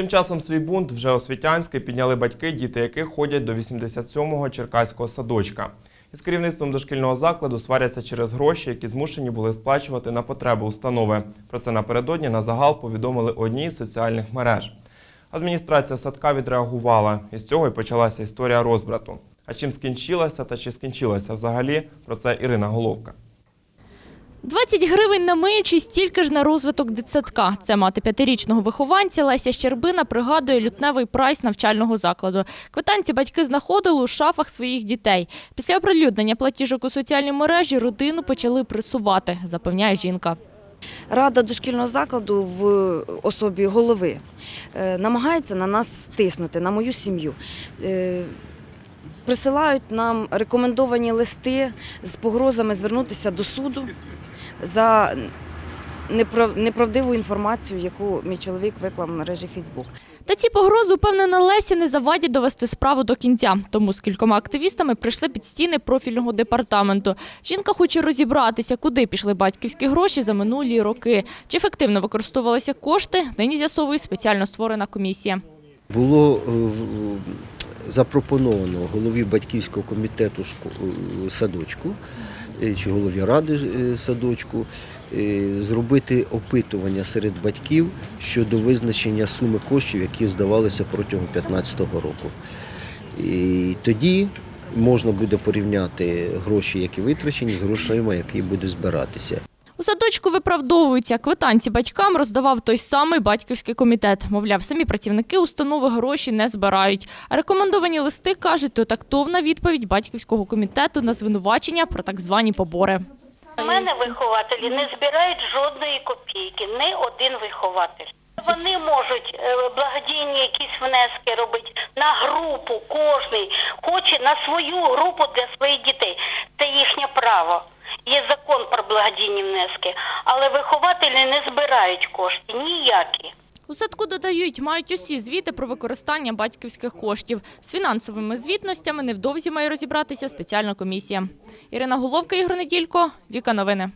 Тим часом свій бунт вже освітянський підняли батьки, діти яких ходять до 87-го черкаського садочка. Із керівництвом дошкільного закладу сваряться через гроші, які змушені були сплачувати на потреби установи. Про це напередодні на загал повідомили одній із соціальних мереж. Адміністрація садка відреагувала, і з цього й почалася історія розбрату. А чим скінчилася та чи скінчилася взагалі, про це Ірина Головка. 20 гривень на миючі, стільки ж на розвиток дитсадка. Це мати п'ятирічного вихованця Леся Щербина пригадує лютневий прайс навчального закладу. Квитанці батьки знаходили у шафах своїх дітей. Після оприлюднення платіжок у соціальній мережі родину почали пресувати, запевняє жінка. Рада дошкільного закладу в особі голови е, намагається на нас тиснути, на мою сім'ю. Е, Присилають нам рекомендовані листи з погрозами звернутися до суду за неправ- неправдиву інформацію, яку мій чоловік виклав в мережі Фейсбук. Та ці погрози, упевнена Лесі, не завадять довести справу до кінця. Тому з кількома активістами прийшли під стіни профільного департаменту. Жінка хоче розібратися, куди пішли батьківські гроші за минулі роки. Чи ефективно використовувалися кошти, нині з'ясовує спеціально створена комісія. Було е, в- запропоновано голові батьківського комітету е, садочку чи голові ради е, садочку е, зробити опитування серед батьків щодо визначення суми коштів, які здавалися протягом 2015 року. І тоді можна буде порівняти гроші, які витрачені, з грошима, які буде збиратися. У садочку виправдовуються. Квитанці батькам роздавав той самий батьківський комітет. Мовляв, самі працівники установи гроші не збирають. Рекомендовані листи, кажуть, то тактовна відповідь батьківського комітету на звинувачення про так звані побори. У мене вихователі не збирають жодної копійки, не один вихователь. Вони можуть е, благодійні якісь внески робити на групу, кожний хоче на свою групу для своїх дітей. Це їхнє право. Є закон про благодійні внески, але вихователі не збирають кошти ніякі. У садку додають, мають усі звіти про використання батьківських коштів. З фінансовими звітностями невдовзі має розібратися спеціальна комісія. Ірина Головка, Ігор Неділько, Віка Новини.